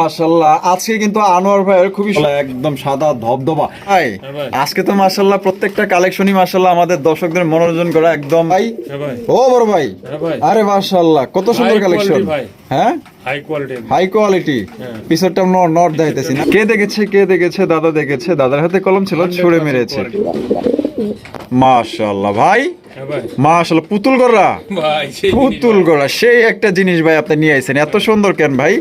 মাশাল্লাহ আজকে কিন্তু আনোয়ার ভাইয়ের খুবই একদম সাদা ধবধবা। ভাই। হ্যাঁ আজকে তো মাশাল্লাহ প্রত্যেকটা কালেকশনই মাশাল্লাহ আমাদের দর্শকদের মনোরঞ্জন করা একদম ভাই। হ্যাঁ ও বড় ভাই। হ্যাঁ আরে মাশাল্লাহ কত সুন্দর কালেকশন। হ্যাঁ? হাই কোয়ালিটি হ্যাঁ। পিছরটা নট দেখাইতেছি না। কে দেখেছে কে দেখেছে দাদা দেখেছে দাদার হাতে কলম ছিল ছুড়ে মেরেছে। মাশাল্লাহ হ্যাঁ ভাই মাশাল্লাহ পুতুল গড়া ভাই সেই পুতুল গড়া সেই একটা জিনিস ভাই আপনি নিয়ে আইছেন। এত সুন্দর কেন ভাই?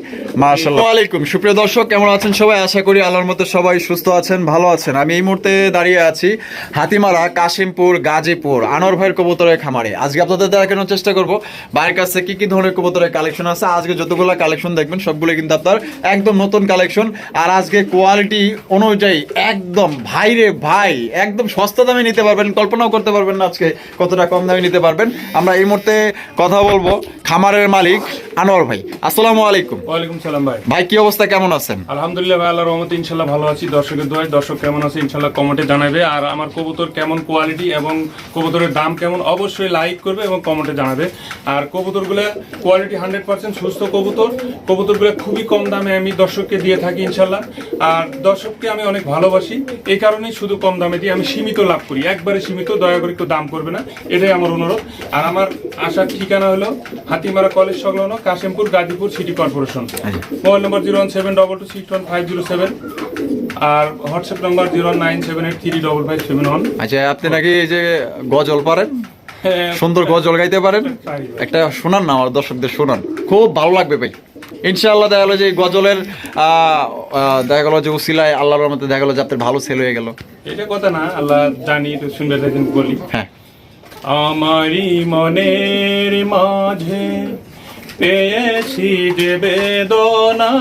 সুপ্রিয় দর্শক কেমন আছেন সবাই? আশা করি আল্লাহর মতো সবাই সুস্থ আছেন ভালো আছেন। আমি এই মুহূর্তে দাঁড়িয়ে আছি হাতিমারা কাশিমপুর গাজীপুর আনোয়ার ভাইয়ের কবুতরের খামারে। আজকে আপনাদের দেখানোর চেষ্টা করব ভাইয়ের কাছে কি কি ধরনের কবুতরের কালেকশন আছে। আজকে যতগুলো কালেকশন দেখবেন সবগুলো কিন্তু আপনার একদম নতুন কালেকশন আর আজকে কোয়ালিটি অনুযায়ী একদম ভাই রে ভাই একদম সস্তা দামে নিতে পারবেন কল্পনাও করতে পারবেন না আজকে। কতটা কম দামে নিতে পারবেন? আমরা এই মুহূর্তে কথা বলব খামারের মালিক আনোয়ার ভাই। আসসালামু আলাইকুম। ওয়ালাইকুম সালাম ভাই। ভাই কি অবস্থা? কেমন আছেন? আলহামদুলিল্লাহ ভাই আল্লাহর রহমতে ইনশাল্লাহ ভালো আছি। দর্শকের দোয়াই দর্শক কেমন আছে ইনশাল্লাহ কমেন্টে জানাবে। আর আমার কবুতর কেমন কোয়ালিটি এবং কবুতরের দাম কেমন অবশ্যই লাইক করবে এবং কমেন্টে জানাবে। আর কবুতরগুলো কোয়ালিটি হান্ড্রেড পার্সেন্ট সুস্থ কবুতর। কবুতরগুলো খুবই কম দামে আমি দর্শককে দিয়ে থাকি ইনশাল্লাহ। আর দর্শককে আমি অনেক ভালোবাসি। এই কারণেই শুধু কম দামে দিয়ে আমি সীমিত লাভ করি। একবারে সীমিত দয়া করে একটু দাম করবে না। এটাই আমার অনুরোধ। আর আমার আসার ঠিকানা হলো হাতিমারা কলেজ সংলগ্ন Kashimpur Gazipur city corporation. Mobile number zero one seven double two six one five zero seven আর WhatsApp number zero nine seven eight three double five seven one আচ্ছা আপনি নাকি এই যে গজল পারেন? সুন্দর গজল গাইতে পারেন? একটা শোনান না আমার দর্শকদের শোনান। খুব ভালো লাগবে ভাই। ইনশাআল্লাহ দেখা গেলো যে গজলের দেখা গেলো যে উসিলায় আল্লাহর মধ্যে দেখা গেলো যে আপনার ভালো সেল হয়ে গেল। এটা কথা না আল্লাহ জানি তো শুনবে বলি। হ্যাঁ। আমারই মনের মাঝে পেয়েছি যে বেদনা।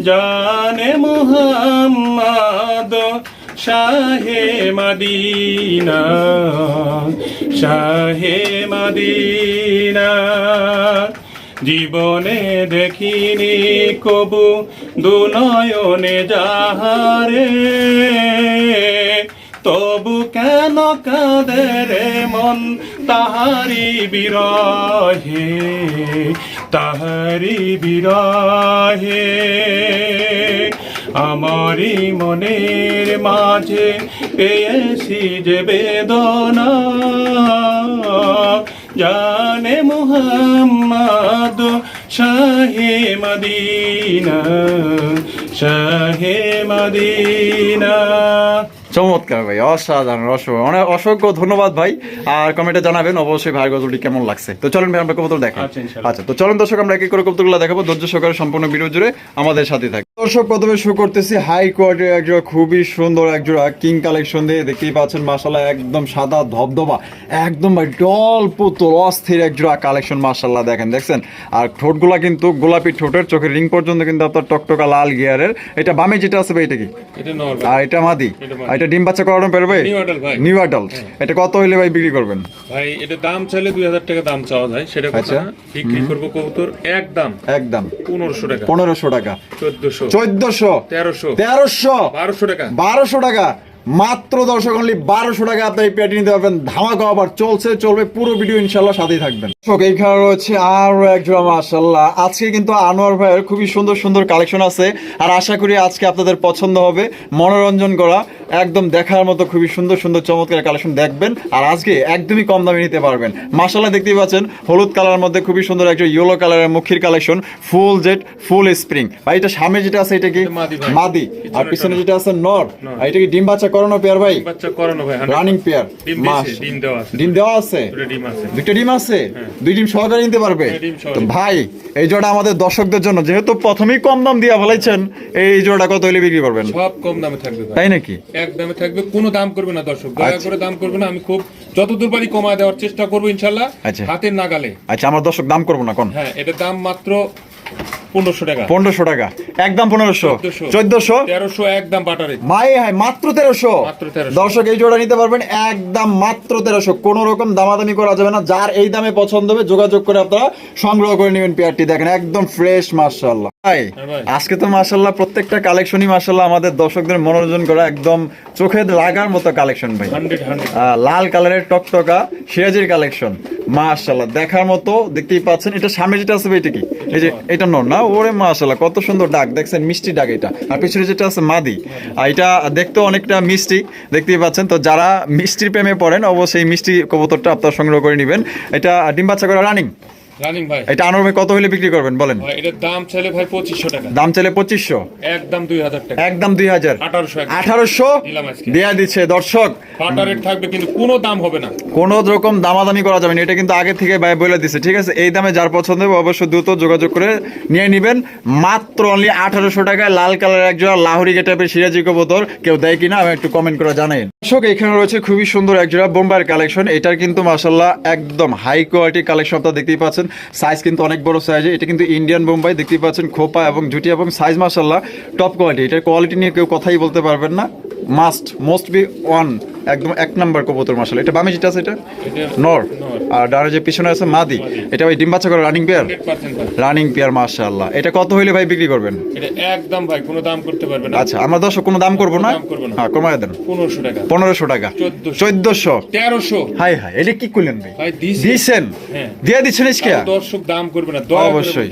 জানে মুহাম্মদ শাহে মদিনা শাহে মদিনা। জীবনে দেখিনি কবু দুনয়নে যাহারে। তবু কেন কাঁদে রে মন? তাহারি বিরহে তাহারি বিরহে। আমারি মনের মাঝে পেয়েছি যে বেদনা। জানে মুহাম্মদ শাহে মদিনা শাহে মদিনা। চমৎকার ভাই অসাধারণ অসংখ্য অনেক অসংখ্য ধন্যবাদ ভাই। আর কমেন্টে জানাবেন অবশ্যই ভাই গজলটি কেমন লাগছে। তো চলেন ভাই আমরা কবুতর দেখাই। আচ্ছা, আচ্ছা তো চলেন দর্শক আমরা একই এক করে কবুতরগুলো দেখাবো। ধৈর্য সহকারে সম্পূর্ণ ভিডিও জুড়ে আমাদের সাথে থাকি দর্শক প্রথমে শুরু করতেছি। হাই কোয়ালিটির একজোড়া খুবই সুন্দর একজোড়া কিং কালেকশন দিয়ে দেখতেই পাচ্ছেন মাসাল্লাহ একদম সাদা ধবধবা একদম ভাই ডল পুতুল অস্থির একজোড়া কালেকশন মাসাল্লাহ দেখেন দেখছেন? আর ঠোঁটগুলা কিন্তু গোলাপি ঠোঁটের চোখের রিং পর্যন্ত কিন্তু আপনার টকটকা লাল গিয়ারের। এটা বামে যেটা আছে এটা কি? আর এটা মাদি? এটা ডিম বাচ্চা করানো পারবে। নিউ অ্যাডাল্ট এটা কত হইলে ভাই বিক্রি করবেন? ভাই এটা দাম চাইলে দুই হাজার টাকা দাম চাওয়া যায় সেটা আচ্ছা। বিক্রি করব কবুতর একদম। একদম। পনেরোশো টাকা। পনেরোশো টাকা। চোদ্দশো। চোদ্দশো। তেরোশো। তেরোশো। বারোশো টাকা। বারোশো টাকা। মাত্র দর্শক অনলি বারোশো টাকা আপনি এই পেটি নিতে পারবেন। ধামাকা আবার চলছে চলবে পুরো ভিডিও ইনশাল্লাহ সাথেই থাকবেন। দর্শক এইখানে রয়েছে আরও একজোড়া মাশাল্লাহ আজকে কিন্তু আনোয়ার ভাইয়ের খুবই সুন্দর সুন্দর কালেকশন আছে। আর আশা করি আজকে আপনাদের পছন্দ হবে মনোরঞ্জন করা। একদম দেখার মতো খুবই সুন্দর সুন্দর চমৎকার কালেকশন দেখবেন। আর আজকে একদমই কম দামে নিতে পারবেন। মাশাল্লাহ দেখতেই পাচ্ছেন হলুদ কালারের মধ্যে খুবই সুন্দর একটা ইয়েলো কালারের মুখির collection full jet full spring ভাই এটা সামনে যেটা আছে এটা কি? মাদি আর পিছনে যেটা আছে নর। নর। আর এটা কি ডিম বাচ্চা করানো পেয়ার ভাই? বাচ্চা করানো ভাই রানিং পেয়ার। ডিম মাস। ডিম দেওয়া আছে। ডিম দেওয়া আছে? দুটো ডিম আছে। দুইটা ডিম আছে? দুই ডিম সহকারে নিতে পারবে? হ্যাঁ। তো ভাই এই জোড়া আমাদের দর্শকদের জন্য যেহেতু প্রথমেই কম দাম দিয়া ফেলাইছেন এই জোড়া কত হইলে বিক্রি করবেন? সব কম দামে থাকবে তাই নাকি? এক দামে থাকবে কোনো দাম করবে না দর্শক। দয়া আচ্ছা। করে দাম করবে না আমি খুব যতদূর পারি কমায় দেওয়ার চেষ্টা করব ইনশাল্লাহ আচ্ছা। হাতের নাগালে। আচ্ছা আমার দর্শক দাম করব না কোন? হ্যাঁ এটার দাম মাত্র পনেরোশো টাকা। পনেরোশো টাকা। একদম পনেরোশো। চোদ্দশো। তেরোশো একদম বাটারে। মাই হাই মাত্র তেরোশো। দর্শক এই জোড়া নিতে পারবেন একদম মাত্র তেরোশো। কোন রকম দামাদামি করা যাবে না। যার এই দামে পছন্দ হবে যোগাযোগ করে আপনারা সংগ্রহ করে নেবেন পেয়ারটি। দেখেন একদম ফ্রেশ মার্শাল্লাহ ভাই হ্যাঁ আজকে তো মার্শাল্লাহ প্রত্যেকটা কালেকশনই মার্শাল্লাহ আমাদের দর্শকদের মনোরঞ্জন করা একদম চোখে লাগার মতো কালেকশন ভাই। লাল কালারের টকটকা সিরাজির কালেকশন মাশাল্লাহ দেখার মতো দেখতেই পাচ্ছেন। এটা সামনে যেটা আছে এটা কি? এই যে এটা নর না? ওরে মাশাল্লাহ কত সুন্দর ডাক, দেখছেন মিষ্টি ডাক এটা। আর পিছনে যেটা আছে মাদি, আর এটা দেখতে অনেকটা মিষ্টি, দেখতেই পাচ্ছেন। তো যারা মিষ্টির প্রেমে পড়েন, অবশ্যই মিষ্টি কবুতরটা আপনার সংগ্রহ করে নেবেন। এটা ডিম বাচ্চা করে রানিং রানিং ভাই। এটা ভাই কত হলে বিক্রি করবেন? বলেন। এটার দাম চাইলে ভাই টাকা। দাম পঁচিশশো? একদম দুই হাজার টাকা। একদম। দেয়া দিচ্ছে দর্শক। বাটার রেট থাকবে কিন্তু কোনো দাম হবে না। কোনো রকম দামাদামি করা যাবে না। এটা কিন্তু আগে থেকে ভাই বলে দিছে ঠিক আছে? এই দামে যার পছন্দ হবে অবশ্যই দ্রুত যোগাযোগ করে নিয়ে নেবেন। মাত্র অনলি আঠারোশো টাকায় লাল কালার একজোড়া লাহোরি গেটাপের সিরাজি কবুতর। কেউ দেয় কিনা আমি একটু কমেন্ট করে জানাই। দর্শক এখানে রয়েছে খুবই সুন্দর একজোড়া বোম্বাইয়ের কালেকশন। এটার কিন্তু মাসাল্লাহ একদম হাই কোয়ালিটি কালেকশন আপনারা দেখতেই পাচ্ছেন। সাইজ কিন্তু অনেক বড় সাইজ এটা কিন্তু ইন্ডিয়ান বোম্বাই দেখতেই পাচ্ছেন, খোপা এবং জুটি এবং সাইজ মার্শাল্লাহ টপ কোয়ালিটি এটার কোয়ালিটি নিয়ে কেউ কথাই বলতে পারবেন না। মাস্ট মোস্ট বি ওয়ান একদম এক নাম্বার কবুতর মাসাল্লাহ এটা বামে যেটা আছে এটা? নর। আর ডানে যে পিছনে আছে মাদি। এটা ওই ডিম বাচ্চা করে রানিং পেয়ার ভাই রানিং পেয়ার মাশাআল্লাহ। এটা কত হইলে ভাই বিক্রি করবেন? এটা একদম ভাই কোনো দাম করতে না। আচ্ছা আমরা দর্শক কোনো দাম করব না? হ্যাঁ কমায় দেন। পনেরোশো টাকা। পনেরোশো টাকা। 1400 চোদ্দশো। তেরোশো। হাই হাই এটা কি করলেন ভাই? ভাই দিয়েছেন হ্যাঁ। দিয়ে দিচ্ছেন দর্শক দাম করবে না অবশ্যই।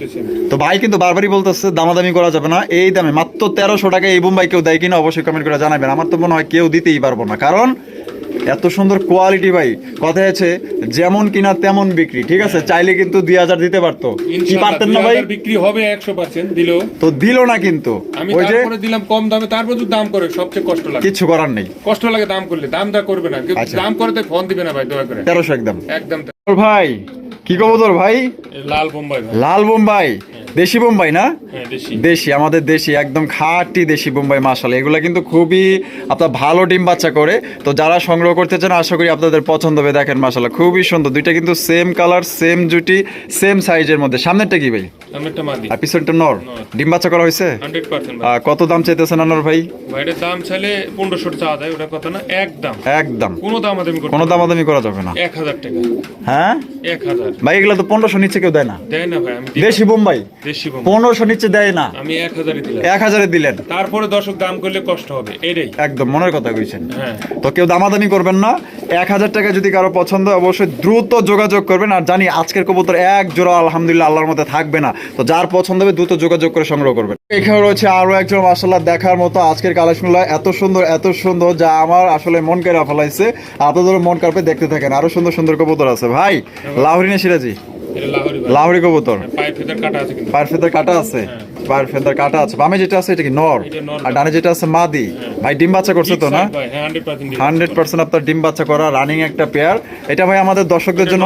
তো ভাই কিন্তু বারবারই বলতেছে দামাদামি করা যাবে না। এই দামে মাত্র তেরোশো টাকা এই বোম্বাই কেউ দেয় কিনা অবশ্যই কমেন্ট করে জানাবেন। আমার তো মনে হয় কেউ দিতেই পারব না। কারণ এত সুন্দর কোয়ালিটি ভাই। কথা আছে যেমন কিনা তেমন বিক্রি ঠিক আছে? চাইলে কিন্তু দুই হাজার দিতে পারতো। কি পারতেন না ভাই? বিক্রি হবে একশো পার্সেন্ট দিলেও। তো দিল না কিন্তু। আমি ওই যে দিলাম কম দামে তারপর তো দাম করে সবচেয়ে কষ্ট লাগে। কিছু করার নেই। কষ্ট লাগে দাম করলে দাম দা করবে না। কিন্তু আচ্ছা। দাম করতে ফোন দিবে না ভাই দয়া করে। তেরোশো একদম। একদম। তোর ভাই কি কবুতর ভাই? লাল বোম্বাই লাল বোম্বাই। দেশি বোম্বাই না? হ্যাঁ দেশি। আমাদের দেশি একদম খাঁটি দেশি বোম্বাই মাসাল এগুলো কিন্তু খুবই আপনার ভালো ডিম বাচ্চা করে। তো যারা সংগ্রহ করতে চান আশা করি আপনাদের পছন্দ হবে। দেখেন মাসাল্লাহ খুবই সুন্দর। দুইটা কিন্তু সেম কালার সেম জুটি সেম সাইজের মধ্যে। সামনেরটা কি ভাই? আর পিছনটা নর। ডিম বাচ্চা করা হয়েছে? কত দাম চাইতেছেন আনোর ভাই? ভাই দাম চাইলে পনেরোশো চাওয়া যায় ওটা কথা না? একদম। একদম। কোনো দাম দামাদামি করা যাবে না। এক হাজার টাকা। হ্যাঁ? এক হাজার। ভাই এগুলো তো পনেরোশো নিচে কেউ দেয় না। দেয় না ভাই দেশি বোম্বাই? পনেরোশো নিচে দেয় না। আমি এক হাজারই দিলাম। এক হাজারে দিলেন। তারপরে দর্শক দাম করলে কষ্ট হবে এটাই। একদম মনের কথা কইছেন। হ্যাঁ। তো কেউ দামাদামি করবেন না। এক হাজার টাকা যদি কারও পছন্দ অবশ্যই দ্রুত যোগাযোগ করবেন। আর জানি আজকের কবুতর এক জোড়া আলহামদুলিল্লাহ আল্লাহর মধ্যে থাকবে না। তো যার পছন্দ হবে দ্রুত যোগাযোগ করে সংগ্রহ করবেন। এখানে রয়েছে আরও একজন মাসাল্লাহ দেখার মতো আজকের কালেকশনগুলো। এত সুন্দর এত সুন্দর যা আমার আসলে মন কেড়ে ফেলাইছে। আপনাদের মন কার্পে দেখতে থাকেন। আরও সুন্দর সুন্দর কবুতর আছে। ভাই। লাহরি না সিরাজি? লাহোরি কবুতর? কিন্তু। পায়ের ফেদার কাটা আছে? পায়ের ফেদার কাটা আছে। বামে যেটা আছে এটা কি নর? আর ডানে যেটা আছে মাদি। ভাই ডিম বাচ্চা করছে তো না? হ্যাঁ হান্ড্রেড পার্সেন্ট আপনার ডিম বাচ্চা করা রানিং একটা পেয়ার এটা ভাই আমাদের দর্শকদের জন্য?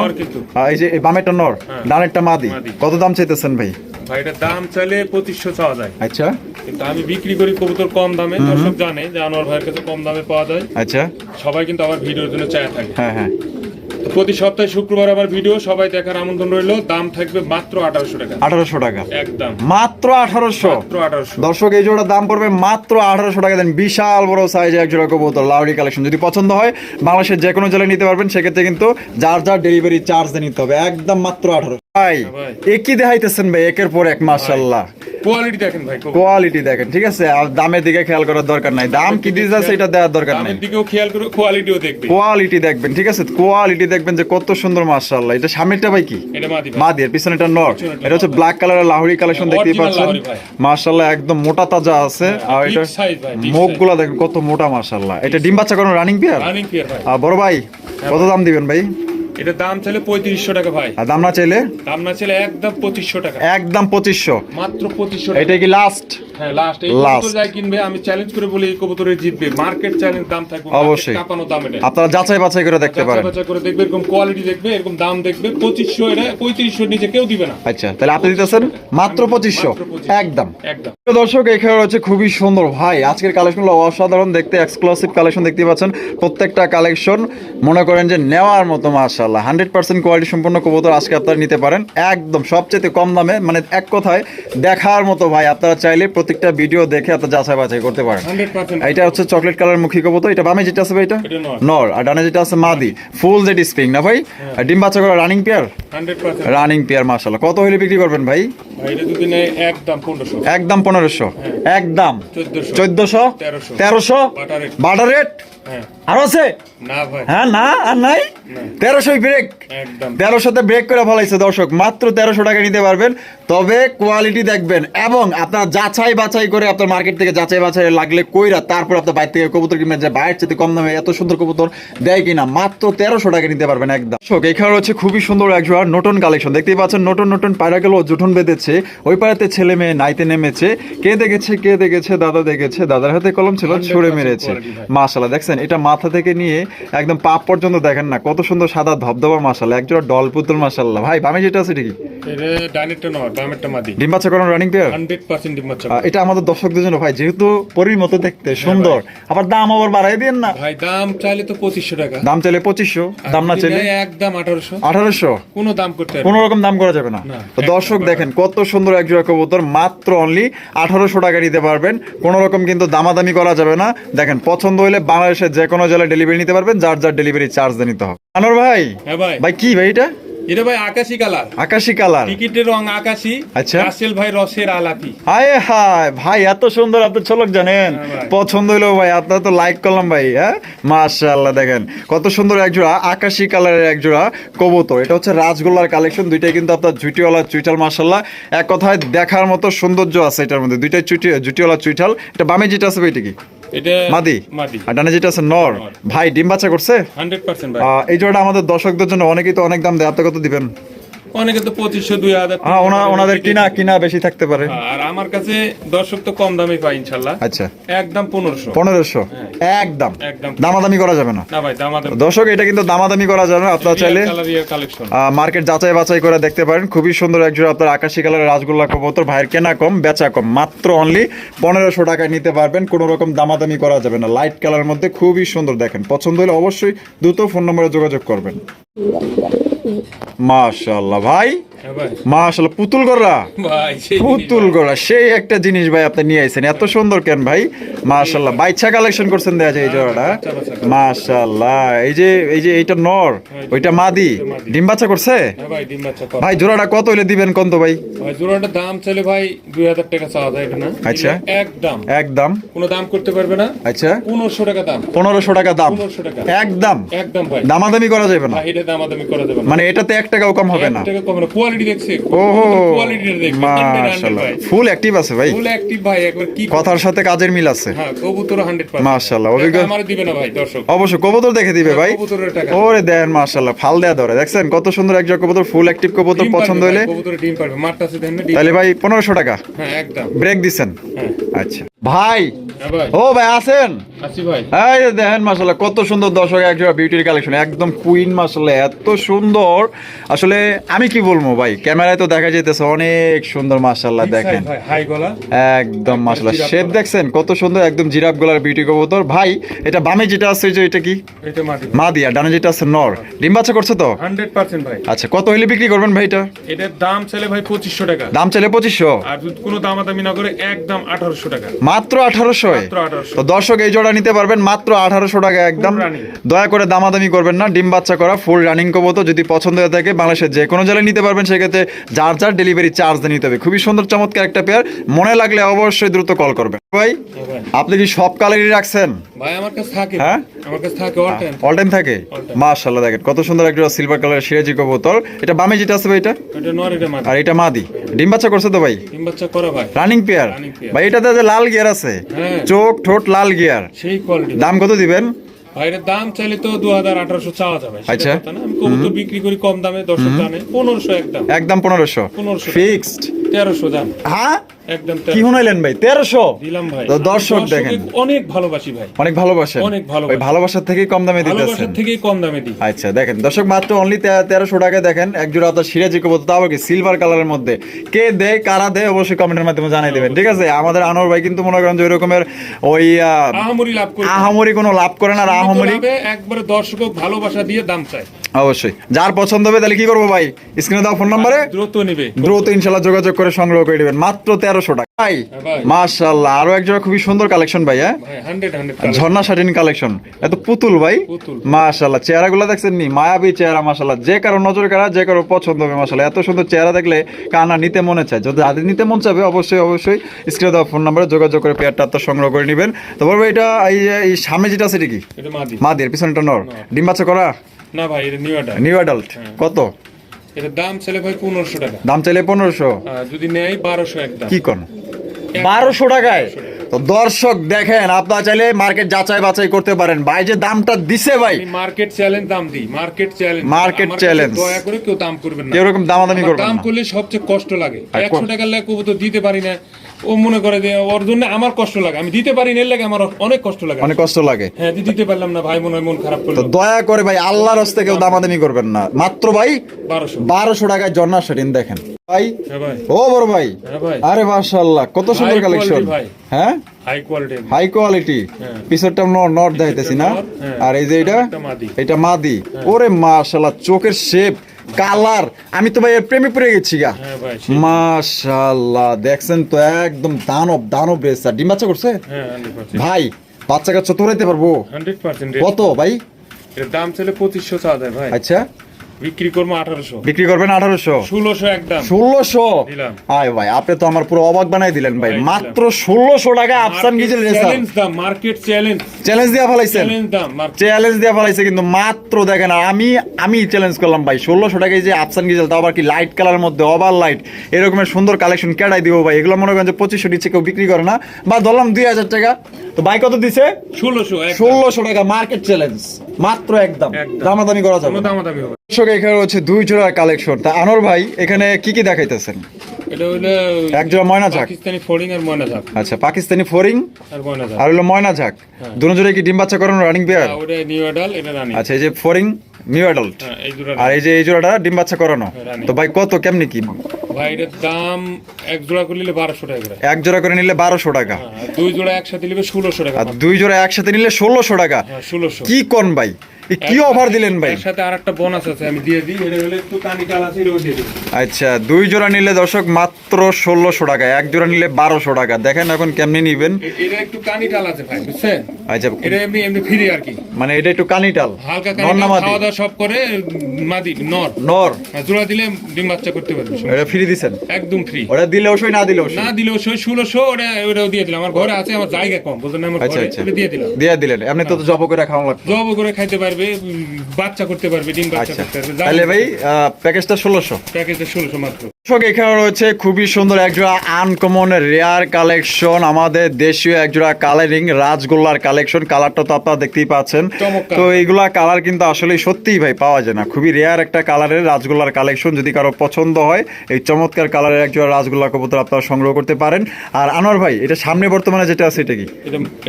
এই যে বামেরটা নর হ্যাঁ। ডানেরটা মাদি। কত দাম চাইতেছেন ভাই? ভাই দাম চাইলে পঁচিশশো চাওয়া যায়। আচ্ছা। কিন্তু আমি বিক্রি করি কবুতর কম দামে। দর্শক জানে যে আনোয়ার ভাইয়ের কাছে কম দামে পাওয়া যায়। আচ্ছা। সবাই কিন্তু আমার ভিডিওর জন্য চায় থাকে। হ্যাঁ হ্যাঁ। প্রতি সপ্তাহে শুক্রবার আমার ভিডিও সবাই দেখার আমন্ত্রণ রইল। দাম থাকবে মাত্র আঠারোশো টাকা। আঠারোশো টাকা। একদম। মাত্র আঠারোশো। মাত্র আঠারোশো। দর্শক এই জোড়া দাম পড়বে মাত্র আঠারোশো টাকা। দেন বিশাল বড় সাইজে এক জোড়া কবুতর লাউরি কালেকশন যদি পছন্দ হয় বাংলাদেশের যে কোনো জেলায় নিতে পারবেন। সেক্ষেত্রে কিন্তু যার যার ডেলিভারি চার্জ দিয়ে নিতে হবে। একদম মাত্র আঠারো ভাই। একই দেখাইতেছেন ভাই একের পর এক মাসাল্লাহ কোয়ালিটি দেখেন ভাই কোয়ালিটি দেখেন ঠিক আছে? আর দামের দিকে খেয়াল করার দরকার নাই। দাম কি দিতে আছে এটা দেওয়ার দরকার নাই। দামের দিকেও খেয়াল করে কোয়ালিটিও দেখবে। কোয়ালিটি দেখবেন ঠিক আছে? কোয়ালিটি দেখবেন যে কত সুন্দর মাশাআল্লাহ এটা সামনেরটা ভাই কি? এটা মাদি মাদি এর পিছনে এটা নর এটা হচ্ছে ব্ল্যাক কালারের লাহোরি কালেকশন দেখতেই পাচ্ছেন। মাশাআল্লাহ একদম মোটা তাজা আছে। আর এটা মুখগুলা দেখেন কত মোটা মাশাআল্লাহ এটা ডিম বাচ্চা কোনো রানিং পিয়ার রানিং পিয়ার ভাই। আর বড় ভাই কত দাম দিবেন ভাই? এটা দাম চাইলে পঁয়ত্রিশশো টাকা ভাই। আর দাম না চাইলে? দাম না চাইলে একদম পঁচিশশো টাকা। একদম পঁচিশশো। মাত্র পঁচিশশো এটা কি লাস্ট হ্যাঁ লাস্ট এই কবুতর যাই কিনবে আমি চ্যালেঞ্জ করে বলি এই কবুতরের জিতবে। মার্কেট চ্যালেঞ্জ দাম থাকবে অবশ্যই। কাঁপানো দাম এটা আপনারা যাচাই বাছাই করে দেখতে পারেন। যাচাই করে দেখবে এরকম কোয়ালিটি দেখবে এরকম দাম দেখবে। পঁচিশশো এটা পঁয়ত্রিশশো নিচে কেউ দিবে না। আচ্ছা তাহলে আপনি দিতেছেন মাত্র 2500 একদম। একদম। দর্শক এখানে রয়েছে খুবই সুন্দর। ভাই আজকের কালেকশনগুলো অসাধারণ। দেখতে এক্সক্লুসিভ কালেকশন দেখতে পাচ্ছেন। প্রত্যেকটা কালেকশন মনে করেন যে নেওয়ার মতো মাশাআল্লাহ। হান্ড্রেড পার্সেন্ট কোয়ালিটি সম্পন্ন কবুতর আজকে আপনারা নিতে পারেন। একদম সবচেয়ে কম দামে মানে এক কথায় দেখার মতো ভাই। আপনারা চাইলে প্রত্যেকটা ভিডিও দেখে আপনার যাচাই বাছাই করতে পারেন। এটা হচ্ছে চকলেট কালার মুখী কবুতর এটা বামে যেটা আছে ভাই এটা? নর। আর ডানে যেটা আছে মাদি ফুল জেড স্প্রিং না ভাই? আর ডিম বাচ্চা করা রানিং পেয়ার রানিং পেয়ার মাশাল্লাহ কত হলে বিক্রি করবেন ভাই? একদম পনেরোশো। একদম পনেরোশো। চোদ্দশো। তেরোশো। Butter rate. হ্যাঁ। আরও আছে? না ভাই। হ্যাঁ না আর নাই। তেরোশোই ব্রেক তেরোশোতে ব্রেক করে ফলাইছে দর্শক। মাত্র তেরোশো টাকা নিতে পারবেন। তবে কোয়ালিটি দেখবেন এবং আপনার যাচাই বাছাই করে আপনার মার্কেট থেকে যাচাই বাছাই লাগলে কইরা তারপর আপনার বাইরে থেকে কবুতর কিনবেন। যে বাইরের চেয়ে কম দামে এত সুন্দর কবুতর দেয় কিনা মাত্র তেরোশো টাকা নিতে পারবেন একদম। দর্শক এখানে হচ্ছে খুবই সুন্দর একজোড়া নতুন কালেকশন দেখতেই পাচ্ছেন নতুন নতুন পায়রা গেল জুঠুন বেঁধেছে। ওই পাড়াতে ছেলে মেয়ে নাইতে নেমেছে। কে দেখেছে কে দেখেছে দাদা দেখেছে দাদার হাতে কলম ছিল ছুড়ে মেরেছে। ভাই। দেখছেন এটা মাথা থেকে নিয়ে একদম পাপ পর্যন্ত দেখেন না কত সুন্দর সাদা ধবধবা মাশাল্লাহ একজোড়া ডল পুতুল মাশাল্লাহ ভাই বামে যেটা আছে ঠিকই এটা ডাইনেরটা নয় বামেরটা মাদি। ডিম বাচ্চা করানো রানিং পেয়ার ডিম বাচ্চা এটা আমাদের দর্শকদের জন্য ভাই যেহেতু পরীর মতো দেখতে সুন্দর। আবার দাম আবার বাড়াই দিন না। ভাই দাম চাইলে তো পঁচিশশো টাকা। দাম চাইলে পঁচিশশো দাম না চাইলে একদম আঠারোশো। আঠারোশো? কোনো দাম করতে হবে রকম দাম করা যাবে না। দর্শক দেখেন কত সুন্দর এক জোড়া কবুতর মাত্র অনলি আঠারোশো টাকা নিতে পারবেন। কোন রকম কিন্তু দামাদামি করা যাবে না। দেখেন পছন্দ হলে বাংলাদেশের যে কোনো জেলায় ডেলিভারি নিতে পারবেন যার যার ডেলিভারি চার্জ নিতে হবে। আনোর ভাই? হ্যাঁ ভাই। ভাই কি ভাই এটা? এটা ভাই আকাশি কালার। আকাশি কালার। টিকিটের রং আকাশি। আচ্ছা। রাসেল ভাই রসের আলাপি। হায় হায় ভাই এত সুন্দর আপনি ছলক জানেন। হ্যাঁ পছন্দ হইল ভাই আপনার তো লাইক করলাম ভাই হ্যাঁ? মাশাআল্লাহ দেখেন কত সুন্দর এক জোড়া আকাশি কালারের এক জোড়া কবুতর। এটা হচ্ছে রাজগোল্লার কালেকশন দুইটাই কিন্তু আপনার জুটিওয়ালা চুইটাল মাশাআল্লাহ। এক কথায় দেখার মতো সৌন্দর্য আছে এটার মধ্যে। দুইটাই চুটি জুটিওয়ালা চুইটাল এটা বামে যেটা আছে ভাই এটা কি? এটা মাদি। মাদি। আর ডানে যেটা আছে নর। নর। ভাই ডিম বাচ্চা করছে? ভাই। এই জোড়াটা আমাদের দর্শকদের জন্য অনেকেই তো অনেক দাম দেয়। আপনি কত দিবেন? অনেকে তো পঁচিশশো দুই হাজার ওনাদের কিনা কিনা বেশি থাকতে পারে। আর আমার কাছে দর্শক তো কম দামে পাই ইনশাল্লাহ। আচ্ছা। একদম পনেরোশো। পনেরোশো? একদম। একদম। দামাদামি করা যাবে না। না ভাই দাম আমাদের দর্শক এটা কিন্তু দামাদামি করা যাবে না। আপনারা চাইলে মার্কেট যাচাই বাছাই করে দেখতে পারেন। খুবই সুন্দর একজোড়া আপনার আকাশি কালারের রাজগোল্লা কবুতর। ভাইয়ের কেনা কম বেচা কম। মাত্র অনলি পনেরোশো টাকায় নিতে পারবেন। কোনো রকম দামাদামি করা যাবে না। লাইট কালারের মধ্যে খুবই সুন্দর দেখেন। পছন্দ হলে অবশ্যই দ্রুত ফোন নম্বরে যোগাযোগ করবেন। মাশাল্লাহ ভাই হ্যাঁ মাশাল্লাহ পুতুল গড়া পুতুল গড়া সেই একটা জিনিস ভাই আপনি নিয়ে আইছেন। এত সুন্দর কেন ভাই? মাশাল্লাহ বাইচ্ছা কালেকশন করছেন দেখা যায় এই জোড়াটা। বাচ্চা বাচ্চা। মাশাল্লাহ এই যে এই যে এইটা নর ওইটা মাদি। ডিম বাচ্চা করছে? হ্যাঁ ভাই জোড়াটা কত হইলে দিবেন কোন তো ভাই? ভাই জোড়াটার দাম চাইলে ভাই দুই হাজার টাকা চাওয়া যায় এটা না। আচ্ছা। একদম। একদম। কোনো দাম করতে পারবে না। আচ্ছা। পনেরোশো টাকা দাম। পনেরোশো টাকা দাম। পনেরোশো টাকা। একদম। একদম ভাই। দামাদামি করা যাবে না। ভাই এটা দাম আদামি করা যাবে না। মানে এটাতে এক টাকাও কম হবে না। এক টাকা কম না। কোয়ালিটি দেখছে। ওহো কোয়ালিটিটা দেখবে মাশাল্লাহ। ভাই ফুল অ্যাক্টিভ আছে ভাই। ফুল অ্যাক্টিভ ভাই একবার কি কথার সাথে কাজের মিল আছে। হ্যাঁ কবুতর হান্ড্রেড মাশাআল্লাহ, অভিজ্ঞ- আমার দিবে না ভাই দর্শক। অবশ্য কবুতর দেখে দিবে ভাই। কবুতরের টাকা ওরে দেন মাশাল্লাহ ফাল দেয়া ধরে। দেখছেন কত সুন্দর একজন কবুতর ফুল অ্যাক্টিভ কবুতর পছন্দ হলে ভাই, ডিম পারবে। আছে তাহলে ভাই পনেরোশো টাকা। হ্যাঁ একদম। ব্রেক দিছেন। হ্যাঁ। আচ্ছা। ভাই হ্যাঁ ও ভাই আছেন ভাই। এই দেখেন মাসাল্লাহ কত সুন্দর দর্শক একজোড়া বিউটির কালেকশন একদম কুইন মাসাল্লাহ এত সুন্দর। আসলে আমি কি বলব ভাই ক্যামেরায় তো দেখা যাইতেছে অনেক সুন্দর মাসাল্লাহ দেখেন। ভাই একদম মাসাল্লাহ শেপ দেখছেন? কত সুন্দর একদম জিরাফ গলার বিউটি কবুতর। ভাই এটা বামে যেটা আছে যে এটা কি? মা দিয়া ডানে যেটা আছে নর। ডিম বাচ্চা করছে তো? হান্ড্রেড পার্সেন্ট ভাই। আচ্ছা কত হইলে বিক্রি করবেন ভাই এটা? এটার দাম চাইলে ভাই পঁচিশশো টাকা। দাম চাইলে পঁচিশশো। আর কোনো দামাদামি না করে একদম আঠারোশো টাকা। মাত্র আঠারোশো তো দর্শক এই জোড়া নিতে পারবেন মাত্র আঠারোশো টাকা একদম। দয়া করে দামাদামি করবেন না ডিম বাচ্চা করা ফুল রানিং কবুতর। যদি পছন্দ হয়ে থাকে বাংলাদেশের যে কোনো জেলায় নিতে পারবেন সেক্ষেত্রে যার যার ডেলিভারি চার্জ দিয়ে নিতে হবে। খুবই সুন্দর চমৎকার একটা পেয়ার মনে লাগলে অবশ্যই দ্রুত কল করবেন। ভাই আপনি কি সব কালারই রাখছেন? ভাই আমার কাছে থাকে। হ্যাঁ? আমার কাছে থাকে অল টাইম অল টাইম থাকে? মাশাআল্লাহ দেখেন কত সুন্দর একটা সিলভার কালারের সিরাজি কবুতর। এটা বামে যেটা আছে ভাই এটা? এটা নর এটা মাটি আর এটা মাদি। ডিম বাচ্চা করছে তো ভাই? ডিম বাচ্চা করা ভাই। রানিং পেয়ার ভাই এটাতে যে লাল গিয়ার আছে হ্যাঁ। চোখ ঠোঁট লাল গিয়ার সেই কোয়ালিটি দাম কত দিবেন? ভাই দাম চাইলে তো দু হাজার আঠারোশো চাওয়া যাবে। আচ্ছা। আমি কবুতর বিক্রি করি কম দামে দর্শক জানে। পনেরোশো একদম। একদম পনেরোশো। 1500 ফিক্সড তেরোশো দাম। হ্যাঁ? একদম কি তেরোশো। ভাই? তেরোশো? দিলাম ভাই। দর্শক দেখেন। অনেক ভালোবাসি ভাই। অনেক ভালোবাসেন? অনেক ভালোবাসি। ওই ভালোবাসার থেকেই কম দামে দিতেছেন। ভালোবাসার থেকেই কম দামে দিই। আচ্ছা দেখেন দর্শক মাত্র অনলি তেরোশো টাকায় দেখেন একজোড়া আপনার সিরাজি কবুতর তাও কি সিলভার কালারের মধ্যে। কে দেয় কারা দেয় অবশ্যই কমেন্টের মাধ্যমে জানাই দেবেন ঠিক আছে? আমাদের আনোয়ার ভাই কিন্তু মনে করেন যে ওই রকমের ওই আহামরি লাভ করি। আহামরি কোনো লাভ করে না আর আহামরি। একবারে দর্শক ভালোবাসা দিয়ে দাম চাই অবশ্যই। যার পছন্দ হবে তাহলে কি করব ভাই? স্ক্রিনে দাও ফোন নাম্বারে দ্রুত নিবে। দ্রুত ইনশাল্লাহ যোগাযোগ করে সংগ্রহ করে দিবেন। মাত্র তেরোশো টাকা। ভাই হ্যাঁ ভাই। মাশাল্লাহ আরও এক খুবই সুন্দর কালেকশন ভাই হ্যাঁ? হান্ড্রেড ঝর্ণা শাটিন কালেকশন এত পুতুল ভাই। মাশাল্লাহ চেহারাগুলো দেখছেন নি? মায়াবী চেহারা মাশাল্লাহ। যে কারও নজর কারা যে কারও পছন্দ হবে মাশাল্লাহ। এত সুন্দর চেহারা দেখলে কানা নিতে মনে চায়। যদি যাদের নিতে মন চাবে অবশ্যই অবশ্যই স্ক্রিনে দেওয়া ফোন নাম্বারে যোগাযোগ করে পেয়ারটা তো সংগ্রহ করে নেবেন। তো বলব এটা এই সামনে যেটা আছে এটা কি? মাদের পিছনটা নর। ডিম বাচ্চা করা? না ভাই এটা নিউ এটা নিউ অ্যাডাল্ট কত? এটার দাম ছেলে ভাই পনেরোশো টাকা। দাম চাইলে পনেরোশো। আর যদি নেয় বারোশো একদম। কি কোন? বারোশো টাকায়? তো দর্শক দেখেন আপনারা চাইলে মার্কেট যাচাই বাছাই করতে পারেন। ভাই যে দামটা দিছে ভাই। মার্কেট চ্যালেঞ্জ দাম দিই মার্কেট চ্যালেঞ্জ কাছে challenge। দয়া করে কেউ দাম করবেন না। এরকম দামাদামি করবেন দাম করলে সবচেয়ে কষ্ট লাগে। আর একশো কোন- টাকার লেগে কবুতর দিতে পারি না। ও মনে করে যে ওর জন্য আমার কষ্ট লাগে। আমি দিতে পারি না এর লাগে আমার অনেক কষ্ট লাগে। অনেক কষ্ট লাগে। হ্যাঁ দিতে পারলাম না ভাই মনে হয় মন খারাপ তো করল। দয়া করে ভাই আল্লাহর হস্তে কেউ দামাদামি করবেন না। মাত্র ভাই বারোশো। বারোশো টাকায় জন্না সেটিন দেখেন। ভাই হ্যাঁ ও বড় ভাই। হ্যাঁ ভাই। আরে মাশাআল্লাহ কত সুন্দর কালেকশন হ্যাঁ? High quality high quality. পিছরটা নট দেখাইতেছি না? হ্যাঁ। আর এই যে এটা। এটা মাদি। ওরে মাশাআল্লাহ চোখের শেপ কালার। আমি তো ভাই এর প্রেমে পড়ে গেছি গা। মাশাল্লাহ দেখছেন তো একদম দানব দানব বেশ ডিম বাচ্চা করছে? হ্যাঁ ভাই বাচ্চা কাচ্চা তোরাইতে পারব। কত ভাই? এর দাম ছিল পঁচিশশো ভাই। আচ্ছা। বিক্রি করব আঠারোশো। বিক্রি করবেন আঠারোশো? ষোলোশো একদম। ষোলোশো? আয় ভাই আপনি তো আমার পুরো অবাক বানাই দিলেন ভাই। মাত্র ষোলোশো টাকা আফসান গিজেল রেসার মার্কেট চ্যালেঞ্জ চ্যালেঞ্জ দিয়ে ফেলাইছেন? চ্যালেঞ্জ দাম market- চ্যালেঞ্জ দিয়ে ফেলাইছে কিন্তু মাত্র দেখেন আমি আমি চ্যালেঞ্জ করলাম ভাই। ষোলোশো টাকায় যে আফসান গিজেল তাও আবার কি লাইট কালারের মধ্যে ওভার লাইট এরকমের সুন্দর কালেকশন কেডাই দিব ভাই। এগুলো মনে করেন যে পঁচিশশো নিচে কেউ বিক্রি করে না। বা ধরলাম দুই হাজার টাকা। তো ভাই কত দিছে? ষোলোশো ষোলোশো টাকা মার্কেট চ্যালেঞ্জ মাত্র একদম। দামাদামি করা যাবে দামাদামি এখানে হচ্ছে দুই জোড়া কালেকশন তা আনোর ভাই এখানে কি কি দেখাইতেছেন? এটা এক জোড়া ময়না ঝাঁক। পাকিস্তানি ফোর্ডিং আর ময়না ঝাঁক। আচ্ছা পাকিস্তানি ফোরিং আর ময়না ঝাঁক। আর হলো ময়না ঝাঁক। দুটো জোড়া কি ডিম বাচ্চা করানো রানিং পেয়ার হ্যাঁ, ওটা নিউ অ্যাডাল এটা রানি আচ্ছা এই যে ফোরিং নিউ অ্যাডাল্ট হ্যাঁ আর এই যে এই জোড়াটা ডিম বাচ্চা করানো। তো ভাই কত কেমনি কি? ভাই দাম এক জোড়া করে নিলে বারোশো টাকা এক জোড়া করে নিলে বারোশো টাকা। হ্যাঁ, দুই জোড়া একসাথে নিলে ষোলোশো টাকা। আর দুই জোড়া একসাথে নিলে ষোলোশো টাকা। হ্যাঁ ষোলোশো। কি কোন ভাই? কি অফার দিলেন ভাই? এর সাথে আর একটা বোনাস আছে আমি দিয়ে দিই এটা হলে একটু কানি কাল আছে এটাও দিয়ে দিই আচ্ছা দুই জোড়া নিলে দর্শক মাত্র ষোলোশো টাকা এক জোড়া নিলে বারোশো টাকা। দেখেন এখন কেমনি নিবেন। এটা একটু কানি আছে ভাই বুঝছেন? আচ্ছা এটা এমনি এমনি ফ্রি আর কি। মানে এটা একটু কানিটাল হালকা কানি খাওয়া দাওয়া সব করে মাদি নর। নর? জোড়া দিলে ডিম বাচ্চা করতে পারবে এটা ফ্রি দিছেন? একদম ফ্রি ওটা সই না সই না ষোলোশো ওটা ওটাও দিয়ে দিলাম। আমার ঘরে আছে আমার জায়গা কম বুঝলেন আমার আচ্ছা ঘরে আচ্ছা। দিয়ে দিলাম। দিয়ে দিলেন। এমনি তো জব করে খাওয়া লাগবে। জব করে খাইতে পারবে বাচ্চা করতে পারবে ডিম বাচ্চা আচ্ছা। করতে পারবে। তাহলে ভাই প্যাকেজটা ষোলোশো। প্যাকেজটা ষোলোশো মাত্র। দর্শক এখানে রয়েছে খুবই সুন্দর একজোড়া আনকমন রেয়ার কালেকশন আমাদের দেশীয় একজোড়া কালারিং রাজগোল্লার কালেকশন কালারটা তো আপনারা দেখতেই পাচ্ছেন। তো এইগুলা কালার কিন্তু আসলে সত্যিই ভাই পাওয়া যায় না। খুবই রেয়ার একটা কালারের রাজগোল্লার কালেকশন যদি কারও পছন্দ হয় এই চমৎকার কালারের একজোড়া রাজগোল্লা কবুতর আপনারা সংগ্রহ করতে পারেন। আর আনোয়ার ভাই এটা সামনে বর্তমানে যেটা আছে এটা কি?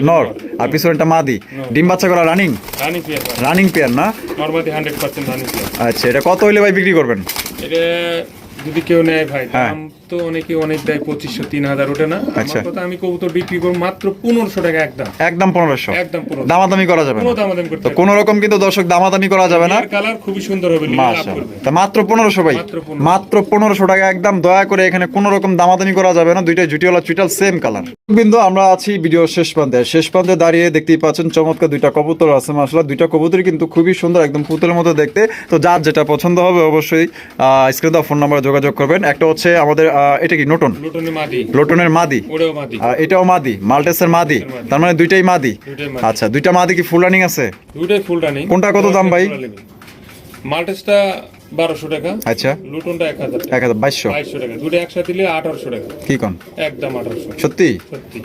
নর। আর পিছনেটা মাদি। ডিম বাচ্চা করা রানিং রানিং পেয়ার না? আচ্ছা এটা কত হইলে ভাই বিক্রি করবেন? যদি কেউ নেয় ভাই হ্যাঁ। দাম তো অনেকে অনেক দেয় পঁচিশশো তিন হাজার ওঠে না। আচ্ছা। আমার কথা আমি কবুতর বিক্রি করব মাত্র পনেরোশো টাকা একদম। একদম পনেরোশো? একদম পনেরো দামাদামি করা যাবে কোনো দামাদামি করতে তো কোন রকম কিন্তু দর্শক দামাদামি করা যাবে না। কালার খুবই সুন্দর হবে তা মাত্র পনেরোশো ভাই। মাত্র পনেরোশো। টাকা একদম। দয়া করে এখানে কোনো রকম দামাদামি করা যাবে না। দুইটা জুটিওয়ালা চুইটাল সেম কালার বিন্দু আমরা আছি ভিডিও শেষ প্রান্তে। শেষ প্রান্তে দাঁড়িয়ে দেখতেই পাচ্ছেন চমৎকার দুইটা কবুতর আছে মাসলা দুইটা কবুতর কিন্তু খুবই সুন্দর একদম পুতুলের মতো দেখতে। তো যার যেটা পছন্দ হবে অবশ্যই স্ক্রিনে ফোন নাম্বারে যোগাযোগ করবেন। একটা হচ্ছে আমাদের এটা কি নোটন লোটনের মাদি। এটাও মাদি মাল্টেসের মাদি। তার মানে দুইটাই মাদি? দুইটাই মাদি। আচ্ছা দুইটা মাদি কি ফুল রানিং আছে? দুইটাই ফুল রানিং কোনটা কত দাম ভাই? মাল্টেসটা বারোশো টাকা। আচ্ছা। লুটনটা এক হাজার টাকা। এক হাজার বাইশশো। বাইশশো টাকা। দুটো একসাথে দিলে আঠারোশো টাকা। কি কন? একদম আঠারোশো। সত্যি।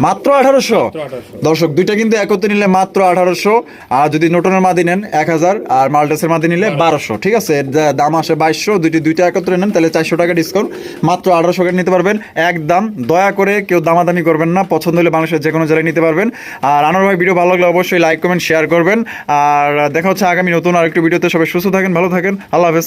মাত্র আঠারোশো? মাত্র 1800 দর্শক দুইটা কিন্তু একত্রে নিলে মাত্র আঠারোশো। আর যদি নোটনের মাদি নেন এক হাজার। আর মাল্টাসের মাদি নিলে বারোশো। ঠিক আছে? দাম আসে বাইশশো। দুইটি দুইটা একত্রে নেন তাহলে চারশো টাকা ডিসকাউন্ট মাত্র আঠারোশো টাকা নিতে পারবেন। একদম দয়া করে কেউ দামাদামি করবেন না। পছন্দ হলে বাংলাদেশের যে কোনো জেলায় নিতে পারবেন। আর আনোয়ার ভাই ভিডিও ভালো লাগলে অবশ্যই লাইক কমেন্ট শেয়ার করবেন। আর দেখা হচ্ছে আগামী নতুন আরেকটি ভিডিওতে। সবাই সুস্থ থাকেন ভালো থাকেন। আল্লাহ হাফেজ।